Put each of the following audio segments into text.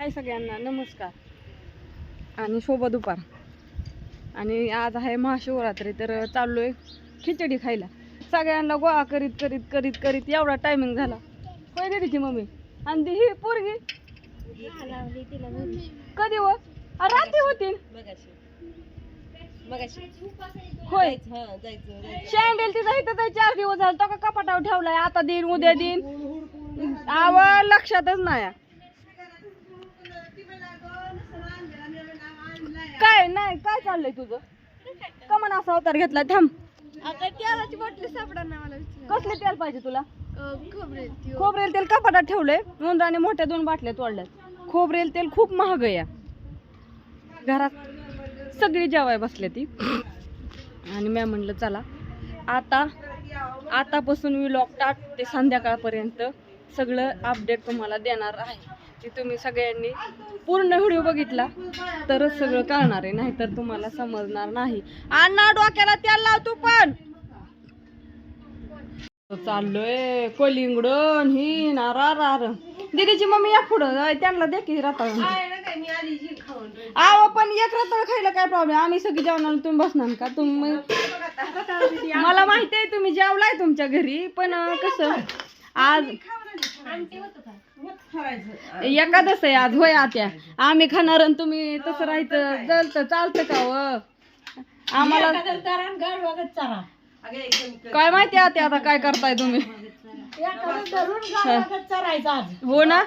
हाय सगळ्यांना नमस्कार. आणि शोभा दुपार. आणि आज आहे महाशिवरात्री तर चाललोय खिचडी खायला. सगळ्यांना गोळा करीत करीत करीत करीत एवढा टायमिंग झाला. होय दिदीची मम्मी? आणि ती ही पोरगी? कधी हो? व रात्री होती. होय. शँडेल तिचा इथं चार दिवस झालं तो का कपाटावर ठेवलाय. आता देईन उद्या देईन. आव लक्षातच नाही. काय नाही काय चाललंय तुझं? कमन असा अवतार घेतला थांब. तेलाची बाटली सापडा ना मला कसले तेल पाहिजे तुला? खोबरे खोबरेल तेल कपाटात ठेवलंय? नोंदराने मोठ्या दोन बाटल्या तोडल्यात. खोबरेल तेल खूप महाग आहे या. घरात सगळी जेवाय बसल्या ती. आणि मी म्हणलं चला आता आतापासून मी लॉकटाट ते संध्याकाळपर्यंत सगळं अपडेट तुम्हाला देणार आहे. ते तुम्ही सगळ्यांनी पूर्ण व्हिडिओ बघितला तरच सगळं कळणार आहे नाहीतर तुम्हाला समजणार नाही अण्णा डोक्याला तेल लाव तू पण चाललोय कोलिंगडन ही नारार दीदीची मम्मी या पुढं त्यांना दे की रताळ आव पण एक रताळ खायला काय प्रॉब्लेम आम्ही सगळी जेवणार तुम्ही बसणार का तुम्ही मला माहिती आहे तुम्ही जेवलाय तुमच्या घरी पण कसं आज एकादस आहे आज होय आत्या. आम्ही खाणार आणि तुम्ही तसं राहायचं. जलतं चालतं का व आम्हाला काय माहिती आत्या आता काय करताय तुम्ही? हो. ना?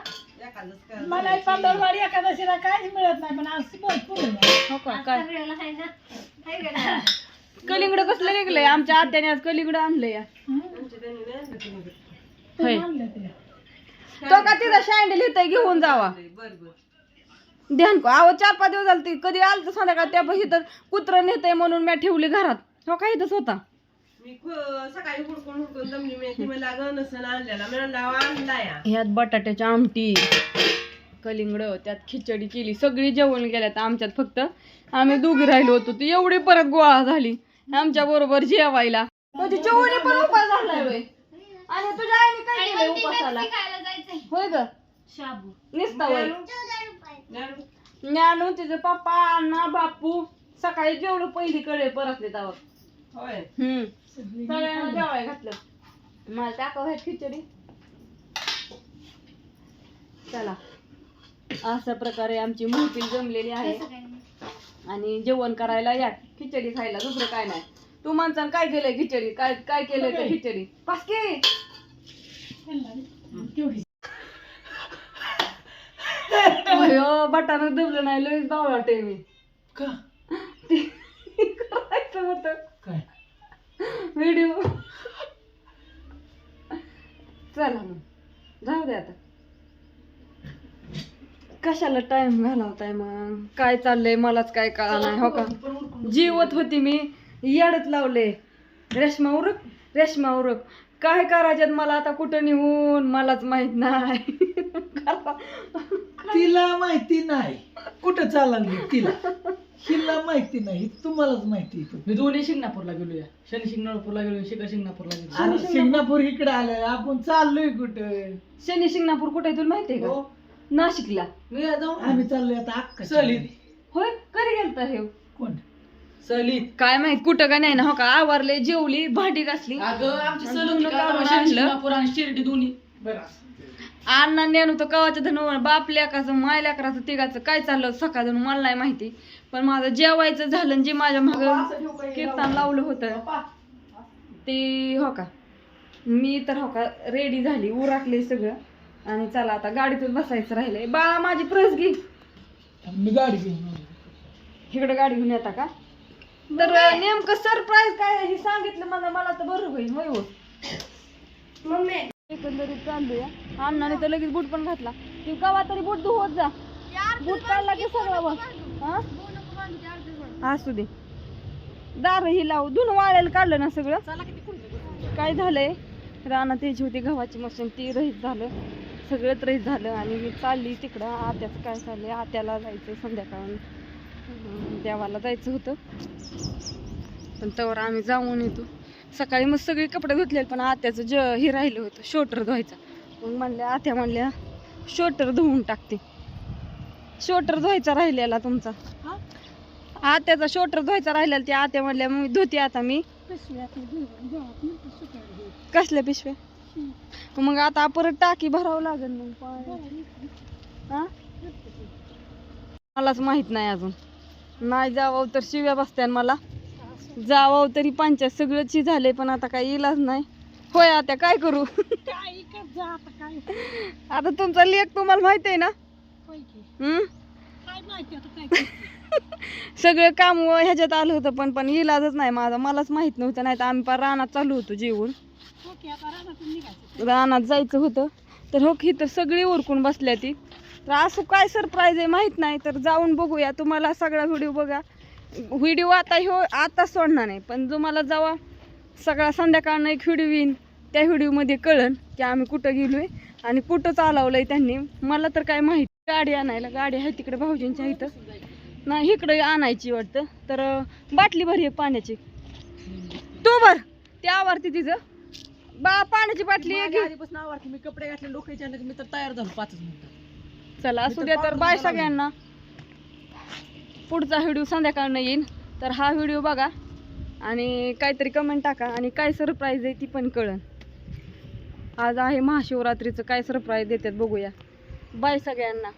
मला पंधरवाडी एकादशीला काहीच मिळत नाही पण आज भरपूर हो का? काय? कलिंगड कसलं निघलंय? आमच्या आत्याने आज कलिंगड आणलंय. होय. तो. का तिथं शांडल इथं घेऊन जावा? ध्यान को आव चार पाच दिवस झाले ती कधी आलं तर संध्याकाळ त्या इथं कुत्र नेतंय म्हणून मी ठेवली घरात. हो का इथंच होता? मी खु- सकाळी हुडकून हुडकून जमली मी. ती मला लागलं नसन आणलेला. मी म्हणला आणला या. ह्यात बटाट्याची आमटी कलिंगड त्यात खिचडी केली. सगळी जेवण गेल्यात आमच्यात फक्त. आम्ही दोघी राहिलो होतो. ती एवढी परत गोळा झाली. आमच्या बरोबर जेवायला. तुझी जेवणी पण उपास झालाय होय. आणि तुझ्या आईने काय केलंय उपासाला? होय ग. शाबू. निसता ज्ञानू? तिचे पप्पा अण्णा बापू सकाळी जेवढं पहिली कडे परतले तेव्हा होय. हम्म. सगळ्यांना जेवाय घातलं. मला टाकाव ह्यात खिचडी. चला. अशा प्रकारे आमची महफिल जमलेली आहे. आणि जेवण करायला या. खिचडी खायला दुसरं काय नाही. तू माणसानं काय केलंय खिचडी? काय काय केलंय खिचडी? पासकी बटानं दबलं नाही लयच बावळ मी. का? ते करायचं होतं. काय? व्हिडिओ चला मग. जाऊ दे आता. कशाला टाइम घालवताय मग? काय चाललंय? मलाच काय कळा नाही हो का? जीवत होती मी. येडत लावले. रेशमा उरक रेशमा उरक. काय करायच्यात मला आता? कुठं निघून मलाच माहीत नाही. तिला माहिती नाही. कुठं चालली तिला? हिला माहिती नाही. तुम्हालाच माहिती. मी दोन्ही शिंगणापूरला गेलो या शनी शिंगणापूरला गेलो शिका शिंगणापूरला गेलो अरे शिंगणापूर इकडे आलंय आपण चाललोय कुठं? शनी शिंगणापूर कुठे आहे तुला माहितीये का? हो. नाशिकला. मी जाऊ आम्ही चाललोय आता अक्का सहलीत होय? कधी गेलता हे? कोण? सहलीत काय माहीत कुठं का नाही ना हो का? आवरले जेवली भांडी घासली. अगं आमची काढून आणलं. आणि शिर्डी दोन्ही. अण्णा नेणू तर कवाच्या धन बाप लेकाचं माय लेकराचं तिघाचं. काय चाललं सकाळ मला नाही माहिती. पण माझं जेवायचं झालं आणि जे माझ्या माग कीर्तन लावलं होतं. ते हो का? मी तर हो का रेडी झाली उराकले सगळं. आणि चला आता गाडीतच बसायचं राहिलंय. बाळा माझी प्रस घे. मी गाडी घेऊन आलो. इकडे गाडी घेऊन येता का? तर नेमकं सरप्राईज काय आहे हे सांगितलं मला मला तर बरं होईल होय हो. मम्मी. एकंदरीत चालूया अण्णाने तर लगेच बूट पण घातला. ती कवा तरी बूट धुवत जा. बूट काढला की सगळं बघ हा? असू दे. दार ही लावू. धुन वाळायला काढलं ना सगळं. काय झालंय? रानात त्याची होती गव्हाची मशीन ती रहित झालं. सगळंच रहित झालं आणि मी चालली तिकडं. आत्याचं काय चाललंय? आत्याला जायचं संध्याकाळी देवाला जायचं होतं. पण तवर आम्ही जाऊन येतो. सकाळी मग सगळे कपडे धुतले पण आत्याचं ज हे राहिलं होतं शोटर धुवायचं. मग म्हणल्या आत्या म्हणल्या शोटर धुवून टाकते. शोटर धुवायचा राहिलेला तुमचा? आत्याचा शोटर धुवायचा राहिलेला त्या आत्या म्हणल्या मग धुते आता मी. कसल्या पिशव्या? मग आता परत टाकी भरावं लागेल मग. हा? मलाच माहीत नाही अजून. नाही जावं तर शिव्या बसत्यान मला. जावं तरी पंचायत सगळंच झाले पण आता काही इलाज नाही. होय आता काय करू? काय आता काय? तुमचा लेख तुम्हाला माहीत आहे ना. हम्म? काय काय. सगळं काम ह्याच्यात आलं होतं पण पण इलाजच नाही माझा. मलाच माहीत नव्हतं नाही तर आम्ही रानात चालू होतो जेवून. हो रानात जायचं होतं. तर हो की तर सगळी उरकून बसल्या ती. तर असं काय सरप्राईज आहे माहीत नाही तर जाऊन बघूया. तुम्हाला सगळा व्हिडिओ बघा. व्हिडिओ आता ह्यो आता सोडणार नाही पण तुम्हाला जावा सगळा संध्याकाळनं एक व्हिडिओ येईन. त्या व्हिडिओमध्ये कळन की आम्ही कुठं गेलो आहे आणि कुठं आहे त्यांनी. मला तर काय माहिती गाडी आणायला गाडी आहे तिकडे भाऊजींच्या इथं. नाही इकडे आणायची वाटतं. तर बाटली भरी आहे पाण्याची. तू भर ते आवडते तिचं. बा पाण्याची बाटली आहे की आधीपासून आवडते. मी कपडे घातले डोक्याच्या मी तर तयार झालो पाचच मिनिटात चला असू द्या तर बाय सगळ्यांना. पुढचा व्हिडिओ संध्याकाळनं येईन. तर हा व्हिडिओ बघा आणि काहीतरी कमेंट टाका आणि काय सरप्राईज आहे ती पण कळन. आज आहे महाशिवरात्रीचं. काय सरप्राईज देतात बघूया. बाय सगळ्यांना.